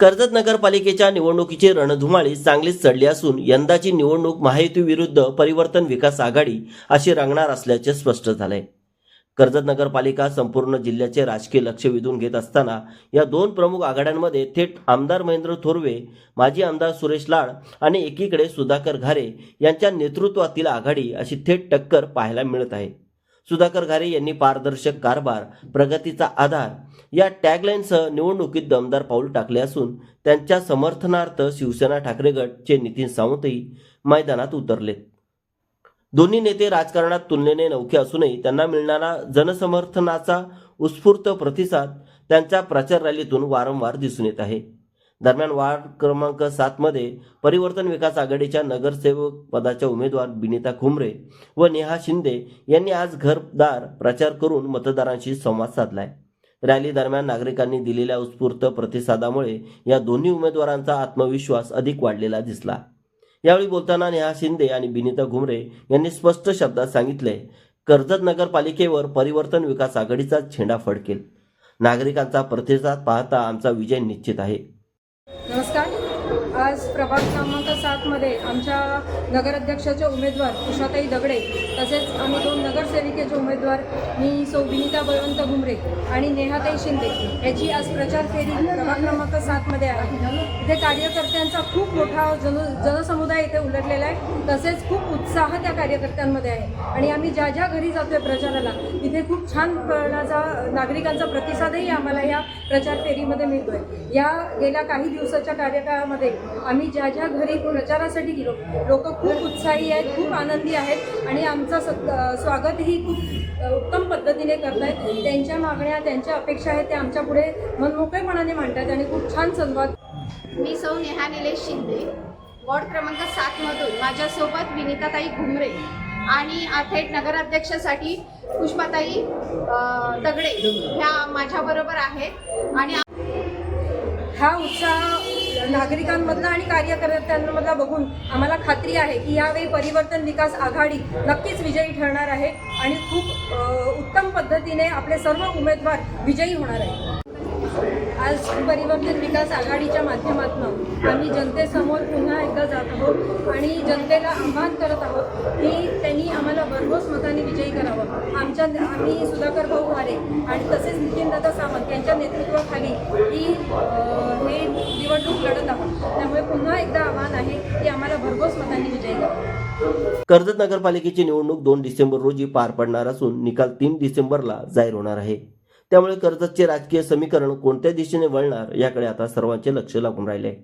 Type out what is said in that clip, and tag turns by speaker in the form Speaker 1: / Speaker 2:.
Speaker 1: कर्जत नगरपालिकेच्या निवडणुकीची रणधुमाळी चांगलीच चढली असून यंदाची निवडणूक महायुती विरुद्ध परिवर्तन विकास आघाडी अशी रंगणार असल्याचे स्पष्ट झालंय. कर्जत नगरपालिका संपूर्ण जिल्ह्याचे राजकीय लक्ष वेधून घेत असताना या दोन प्रमुख आघाड्यांमध्ये थेट आमदार महेंद्र थोरवे माजी आमदार सुरेश लाड आणि एकीकडे सुधाकर घारे यांच्या नेतृत्वातील आघाडी अशी थेट टक्कर पाहायला मिळत आहे. सुधाकर घारे यांनी पारदर्शक कारभार प्रगतीचा आधार या टॅगलाईनसह निवडणुकीत दमदार पाऊल टाकले असून त्यांच्या समर्थनार्थ शिवसेना ठाकरे गटचे नितीन सावंतही मैदानात उतरलेत दोन्ही नेते राजकारणात तुलनेने नौखे असूनही त्यांना मिळणारा जनसमर्थनाचा उत्स्फूर्त प्रतिसाद त्यांच्या प्रचार रॅलीतून वारंवार दिसून येत आहे. दरम्यान वार्ड क्रमांक सातमध्ये परिवर्तन विकास आघाडीच्या नगरसेवक पदाच्या उमेदवार बिनिता खुमरे व नेहा शिंदे यांनी आज घरदार प्रचार करून मतदारांशी संवाद साधलाय. रॅली दरम्यान नागरिकांनी दिलेल्या उत्स्फूर्त प्रतिसादामुळे या दोन्ही उमेदवारांचा आत्मविश्वास अधिक वाढलेला दिसला. यावेळी बोलताना नेहा शिंदे आणि बिनिता घुमरे यांनी स्पष्ट शब्दात सांगितले कर्जत नगरपालिकेवर परिवर्तन विकास आघाडीचा झेंडा फडकेल. नागरिकांचा प्रतिसाद पाहता आमचा विजय निश्चित आहे.
Speaker 2: नमस्कार आज प्रभाग क्रमांक सातमध्ये आमच्या नगराध्यक्षाचे उमेदवार उषाताई दगडे तसेच आम्ही दोन नगरसेविकेचे उमेदवार मी सौ विनिता बळवंत घुमरे आणि नेहाताई शिंदे याची आज प्रचार फेरी प्रभाग क्रमांक सातमध्ये आहे. इथे कार्यकर्त्यांचा खूप मोठा जन जनसमुदाय इथे उलटलेला आहे. तसेच खूप उत्साह त्या कार्यकर्त्यांमध्ये आहे. आणि आम्ही ज्या ज्या घरी जातोय प्रचाराला तिथे खूप छान प्रमाणाचा नागरिकांचा प्रतिसादही आम्हाला या प्रचार फेरीमध्ये मिळतोय. या गेल्या काही दिवसाच्या कार्यकाळामध्ये आम्ही ज्या ज्या घरी प्रचारासाठी गेलो लोक खूप उत्साही आहेत खूप आनंदी आहेत आणि आमचं सत स्वागतही खूप उत्तम पद्धतीने करत आहेत त्यांच्या मागण्या त्यांच्या अपेक्षा आहेत त्या आमच्या पुढे मनमोकळेपणाने मांडतात आणि खूप छान संवाद.
Speaker 3: मी सौ नेहा निलेश शिंदे वॉर्ड क्रमांक सातमधून माझ्यासोबत विनिताताई घुमरे आणि आ- थेट नगराध्यक्षासाठी पुष्पाताई दगडे ह्या माझ्याबरोबर आहेत. आणि
Speaker 2: हा उत्साह नागरिकांमधला आणि कार्यकर्त्यांमधला बघून आम्हाला खात्री आहे की यावेळी परिवर्तन विकास आघाडी नक्कीच विजयी ठरणार आहे आणि खूप उत्तम पद्धतीने आपले सर्व उमेदवार विजयी होणार आहे आज परिवर्तन विकास आघाडीच्या माध्यमातून आम्ही जनतेसमोर पुन्हा एकदा जात आहोत आणि जनतेला आव्हान करत आहोत की त्यांनी आम्हाला भरघोस मताने विजयी करावं. आमच्या आम्ही सुधाकर भाऊ वारे आणि तसेच नितीनदादा सावंत यांच्या नेतृत्वाखाली ही
Speaker 1: कर्जत नगरपालिकेची निवडणूक दोन डिसेंबर रोजी पार पडणार असून निकाल तीन डिसेंबरला जाहीर होणार आहे. त्यामुळे कर्जतचे राजकीय समीकरण कोणत्या दिशेने वळणार याकडे आता सर्वांचे लक्ष लागून राहिले.